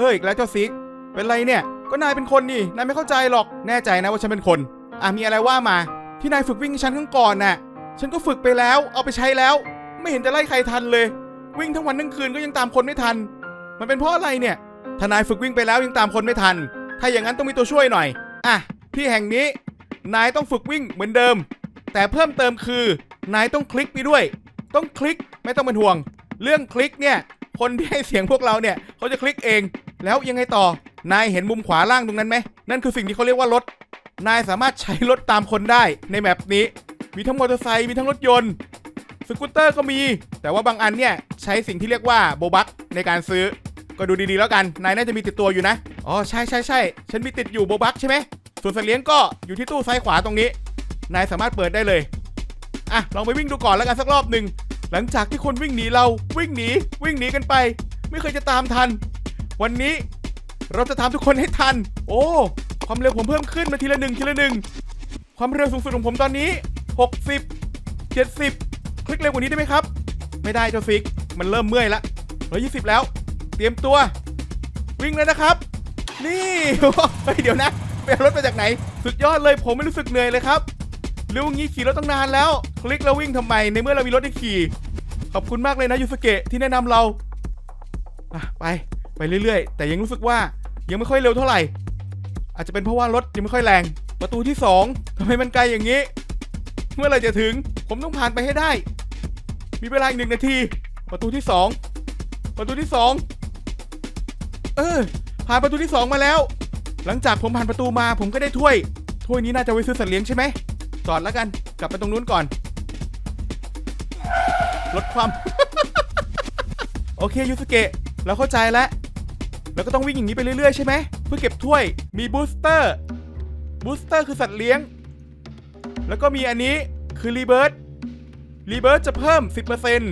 เฮ้ยอีกแล้วเจ้าซิก เป็นไรเนี่ย ก็นายเป็นคนนี่นายไม่เข้าใจหรอก แน่ใจนะว่าฉันเป็นคน อะมีอะไรว่ามา ที่นายฝึกวิ่งฉันข้างก่อนน่ะ ฉันก็ฝึกไปแล้ว เอาไปใช้แล้ว ไม่เห็นจะไล่ใครทันเลย วิ่งทั้งวันทั้งคืนก็ยังตามคนไม่ทัน มันเป็นเพราะอะไรเนี่ยถ้านายฝึกวิ่งไปแล้วยังตามคนไม่ทัน ถ้าอย่างนั้นต้องมีตัวช่วยหน่อย อะ ที่แห่งนี้ นายต้องฝึกวิ่งเหมือนเดิม แต่เพิ่มเติมคือนายต้องคลิกไปด้วย ต้องคลิก ไม่ต้องเป็นห่วง เรื่องคลิกเนี่ย คนที่ให้เสียงพวกเราเนี่ย เขาจะคลิกเอง แล้วยังไงต่อนายเห็นมุมขวาล่างตรงนั้นไหมนั่นคือสิ่งที่เขาเรียกว่ารถ นายสามารถใช้รถตามคนได้ในแมปนี้ มีทั้งมอเตอร์ไซค์มีทั้งรถยนต์สกูตเตอร์ก็มี แต่ว่าบางอันเนี่ยใช้สิ่งที่เรียกว่าโบบักในการซื้อ ก็ดูดีๆแล้วกัน นายน่าจะมีติดตัวอยู่นะ อ๋อใช่ใช่ใช่ฉันมีติดอยู่โบบักใช่ไหมส่วนสัตว์เลี้ยงก็อยู่ที่ตู้ซ้ายขวาตรงนี้ นายสามารถเปิดได้เลย อะลองไปวิ่งดูก่อนแล้วกันสักรอบหนึ่งหลังจากที่คนวิ่งหนีเราวิ่งหนีวิ่งหนีกันไป ไม่เคยจะตามทัน วันนี้เราจะตามทุกคนให้ทัน โอ้ ความเร็วผมเพิ่มขึ้นมาทีละหนึ่งทีละหนึ่งความเร็วสูงสุดของผมตอนนี้ 60 70 คลิกเร็วกว่านี้ได้ไหมครับ ไม่ได้เจ้าฟิก มันเริ่มเมื่อยละร้อยยี่สิบแล้ว เตรียมตัว วิ่งเลยนะครับ นี่เฮ้ยเดี๋ยวนะไปรถมาจากไหน สุดยอดเลยผมไม่รู้สึกเหนื่อยเลยครับเร็วงี้ขี่รถตั้งนานแล้ว คลิกแล้ววิ่งทำไมในเมื่อเรามีรถให้ขี่ ขอบคุณมากเลยนะยูสเกะที่แนะนำเราไป ไปเรื่อยๆ แต่ยังรู้สึกว่ายังไม่ค่อยเร็วเท่าไหร่ อาจจะเป็นเพราะว่ารถยังไม่ค่อยแรง ประตูที่สองทำไมมันไกลอย่างนี้ เมื่อไรจะถึง ผมต้องผ่านไปให้ได้ มีเวลาอีกหนึ่งนาที ประตูที่สองประตูที่สองเออ ผ่านประตูที่สองมาแล้ว หลังจากผมผ่านประตูมาผมก็ได้ถ้วย ถ้วยนี้น่าจะไว้ซื้อสัตว์เลี้ยงใช่ไหมจอดแล้วกัน กลับไปตรงนู้นก่อน ลดความ โอเคยูสเกะ เราเข้าใจแล้ว แล้วก็ต้องวิ่งอย่างนี้ไปเรื่อยๆใช่ไหมเพื่อเก็บถ้วยมีบูสเตอร์บูสเตอร์คือสัตว์เลี้ยง แล้วก็มีอันนี้คือรีเบิร์ตรีเบิร์ตจะเพิ่ม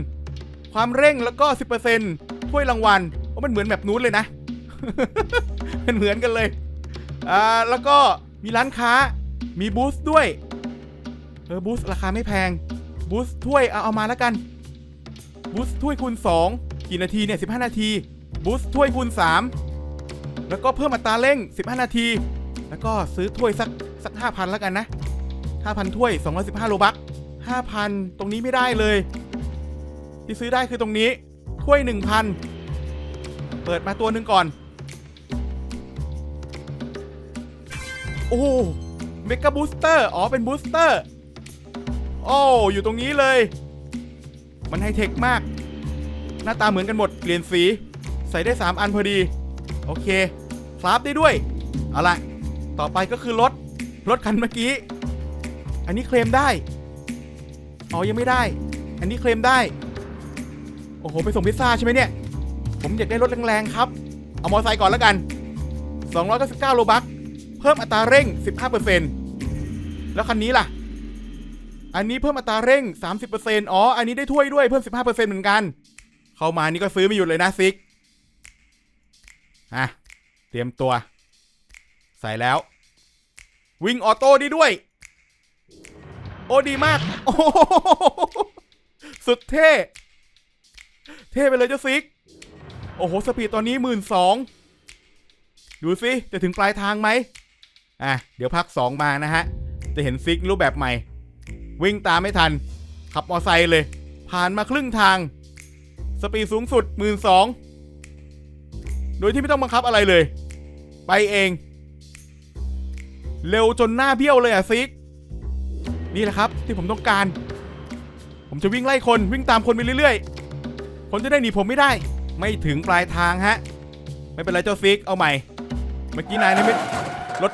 10%ความเร่งแล้วก็ 10%ถ้วยรางวัลเพราะมันเหมือนแบบนู้นเลยนะ มันเหมือนกันเลยอ่าแล้วก็มีร้านค้ามีบูสต์ด้วยเออบูสต์ราคาไม่แพงบูสต์ถ้วยเอาเอามาแล้วกันบูสต์ถ้วยคูณ2กี่นาทีเนี่ย15 นาที บูสต์ถ้วยคูณ3 แล้วก็เพิ่มอัตราเร่ง 15 นาที แล้วก็ซื้อถ้วยสักสัก 5,000 แล้วกันนะ 5,000 ถ้วย 215 โลบัก5,000 ตรงนี้ไม่ได้เลย ที่ซื้อได้คือตรงนี้ ถ้วย 1,000 เปิดมาตัวหนึ่งก่อน โอ้เมกะบูสเตอร์ อ๋อ เป็นบูสเตอร์ โอ้ อยู่ตรงนี้เลย มันไฮเทคมาก หน้าตาเหมือนกันหมด เปลี่ยนสี ใส่ได้ 3 อันพอดี โอเคคราฟได้ด้วย เอาละต่อไปก็คือรถ รถคันเมื่อกี้ อันนี้เคลมได้ อ๋อ ยังไม่ได้ อันนี้เคลมได้ โอ้โห ไปส่งพิซซ่าใช่ไหมเนี่ย ผมอยากได้รถแรงๆครับ เอามอเตอร์ไซค์ก่อนแล้วกัน 299โลบัค เพิ่มอัตราเร่ง 15%แล้วคันนี้ล่ะ อันนี้เพิ่มอัตราเร่ง 30%อ๋อ อันนี้ได้ถ้วยด้วย เพิ่ม 15%เหมือนกัน เข้ามานี่ก็ซื้อไม่หยุดเลยนะซิก อะ เตรียมตัว ใส่แล้ว วิ่งออโต้ด้ด้วย โอ้ดีมาก โอ้โหสุดเท่ เท่ไปเลยเจ้าซิก โอ้โห สปีดตอนนี้หมื่นสองดูสิ จะถึงปลายทางไหมอะ เดี๋ยวพักสองมานะฮะ จะเห็นซิกรูปแบบใหม่ วิ่งตามไม่ทัน ขับมอไซค์เลย ผ่านมาครึ่งทาง สปีดสูงสุดหมื่นสอง โดยที่ไม่ต้องบังคับอะไรเลย ไปเอง เร็วจนหน้าเบี้ยวเลยอะซิก นี่แหละครับที่ผมต้องการ ผมจะวิ่งไล่คนวิ่งตามคนไปเรื่อยๆ คนจะได้หนีผมไม่ได้ ไม่ถึงปลายทางฮะ ไม่เป็นไรเจ้าซิก เอาใหม่ เมื่อกี้นายนี่ไม่ลด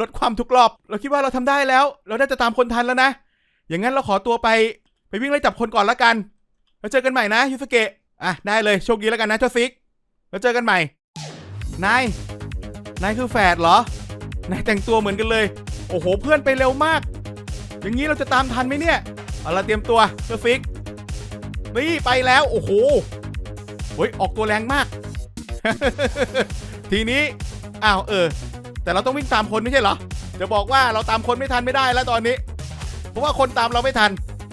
ลดความทุกรอบ เราคิดว่าเราทำได้แล้ว เราได้จะตามคนทันแล้วนะ อย่างนั้นเราขอตัวไปไปวิ่งไล่จับคนก่อนละกัน แล้วเจอกันใหม่นะยูสเกะ อะได้เลยโชคดีแล้วกันนะเจ้าซิก แล้วเจอกันใหม่ นาย นายคือแฝดเหรอ นายแต่งตัวเหมือนกันเลย โอ้โห เพื่อนไปเร็วมาก อย่างนี้เราจะตามทันไหมเนี่ย เอาละเตรียมตัวเจ้าซิก นี่ไปแล้ว โอ้โหเฮ้ย ออกตัวแรงมาก ทีนี้ อ้าว เออ แต่เราต้องวิ่งตามคนไม่ใช่เหรอ จะบอกว่าเราตามคนไม่ทันไม่ได้แล้วตอนนี้ เพราะว่าคนตามเราไม่ทัน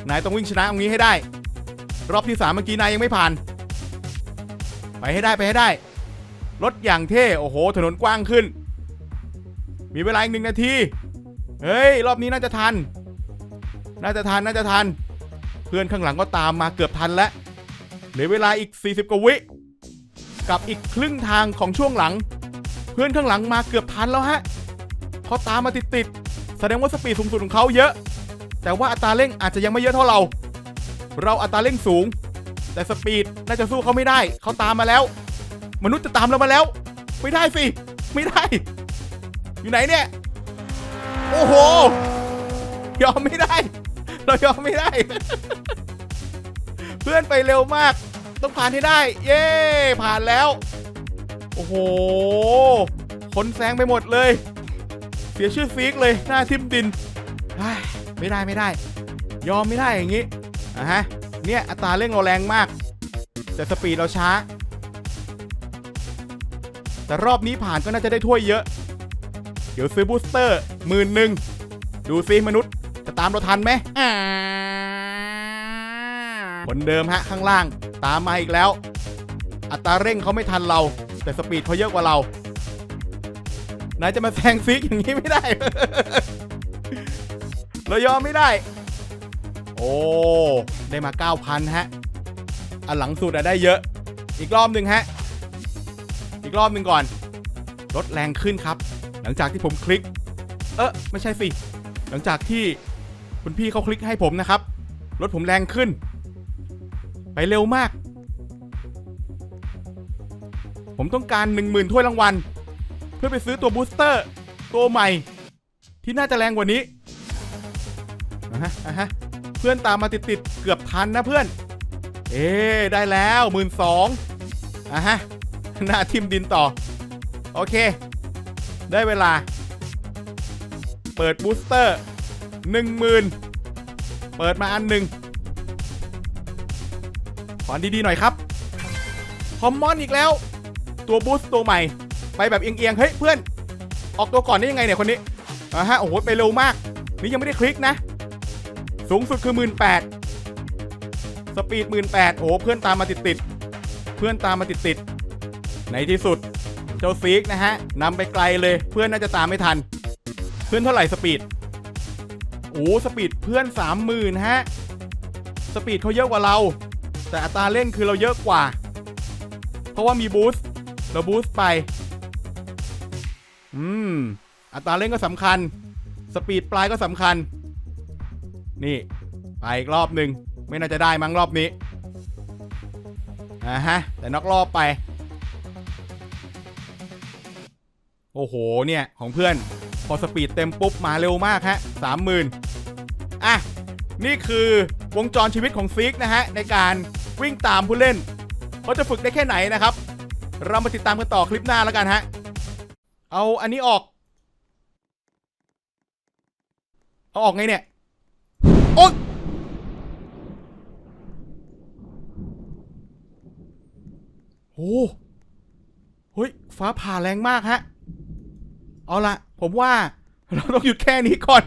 นายต้องวิ่งชนะตรงนี้ให้ได้ รอบที่สามเมื่อกี้นายยังไม่ผ่าน ไปให้ได้ไปให้ได้ รถอย่างเท่ โอ้โห ถนนกว้างขึ้น มีเวลาอีกหนึ่งนาที เฮ้ย รอบนี้น่าจะทัน น่าจะทัน น่าจะทัน เพื่อนข้างหลังก็ตามมาเกือบทันแล้ว เหลือเวลาอีก 40 กว่าวิ กับอีกครึ่งทางของช่วงหลัง เพื่อนข้างหลังมาเกือบทันแล้วฮะเขาตามมาติดๆ แสดงว่าสปีดสูงสุดของเขาเยอะ แต่ว่าอัตราเร่งอาจจะยังไม่เยอะเท่าเรา เราอัตราเร่งสูง แต่สปีดน่าจะสู้เขาไม่ได้ เขาตามมาแล้ว มนุษย์จะตามเรามาแล้ว ไม่ได้สิ ไม่ได้ อยู่ไหนเนี่ย โอ้โห ยอมไม่ได้ เรายอมไม่ได้ เพื่อนไปเร็วมาก ต้องผ่านให้ได้ เย้ ผ่านแล้ว โอ้โห คนแซงไปหมดเลย เสียชื่อซีกเลย หน้าทิมดิน ไม่ได้ไม่ได้ ยอมไม่ได้อย่างนี้อะฮะ เนี่ยอัตราเร่งเราแรงมาก แต่สปีดเราช้า แต่รอบนี้ผ่านก็น่าจะได้ถ้วยเยอะ เดี๋ยวซื้อบูสเตอร์หมื่นหนึ่งดูซิมนุษย์จะตามเราทันไหมคนเดิมฮะข้างล่าง ตามมาอีกแล้ว อัตราเร่งเขาไม่ทันเรา แต่สปีดเขาเยอะกว่าเรานายจะมาแซงซิกอย่างนี้ไม่ได้ เรายอมไม่ได้ โอ้ ได้มา 9,000 ฮะ อันหลังสุดอะได้เยอะ อีกรอบหนึ่งฮะ อีกรอบหนึ่งก่อนรถแรงขึ้นครับ หลังจากที่ผมคลิก เออไม่ใช่สิ หลังจากที่คุณพี่เขาคลิกให้ผมนะครับ รถผมแรงขึ้น ไปเร็วมาก ผมต้องการ 10,000ถ้วยรางวัล เพื่อไปซื้อตัวบูสเตอร์ ตัวใหม่ ที่น่าจะแรงกว่านี้อะฮะอะฮะ เพื่อนตามมาติดๆเกือบทันนะเพื่อน เอ๊ได้แล้วหมื่นสองอะฮะหน้าทิมดินต่อ โอเค ได้เวลา เปิดบูสเตอร์หนึ่งหมื่นเปิดมาอันหนึ่งขอดีๆหน่อยครับ คอมมอนอีกแล้ว ตัวบูสต์ตัวใหม่ ไปแบบเอียงๆ เฮ้ยเพื่อน ออกตัวก่อนได้ยังไงเนี่ยคนนี้อ่าฮะ โอ้โห ไปเร็วมาก นี่ยังไม่ได้คลิกนะ สูงสุดคือ 18,000สปีด 18,000โอ้เพื่อนตามมาติดๆเพื่อนตามมาติดๆในที่สุด เจ้าซีกนะฮะนำไปไกลเลยเพื่อนน่าจะตามไม่ทัน เพื่อนเท่าไหร่สปีดโอ้สปีดเพื่อน 30,000ฮะสปีดเขาเยอะกว่าเรา แต่อัตราเร่งคือเราเยอะกว่า เพราะว่ามีบูสต์เราบูสต์ไปอืมอัตราเร่งก็สำคัญ สปีดปลายก็สำคัญ นี่ ไปอีกรอบหนึ่งไม่น่าจะได้มั้งรอบนี้อ่าฮะ แต่นอกรอบไป โอ้โห เนี่ย ของเพื่อน พอสปีดเต็มปุ๊บ มาเร็วมากฮะสามหมื่นอะ นี่คือวงจรชีวิตของซิกนะฮะ ในการวิ่งตามผู้เล่นเขาจะฝึกได้แค่ไหนนะครับ เรามาติดตามกันต่อคลิปหน้าแล้วกันฮะ เอาอันนี้ออก เอาออกไงเนี่ย โอ๊ยโอ้เฮ้ย ฟ้าผ่าแรงมากฮะ เอาละผมว่า เราต้องหยุดแค่นี้ก่อน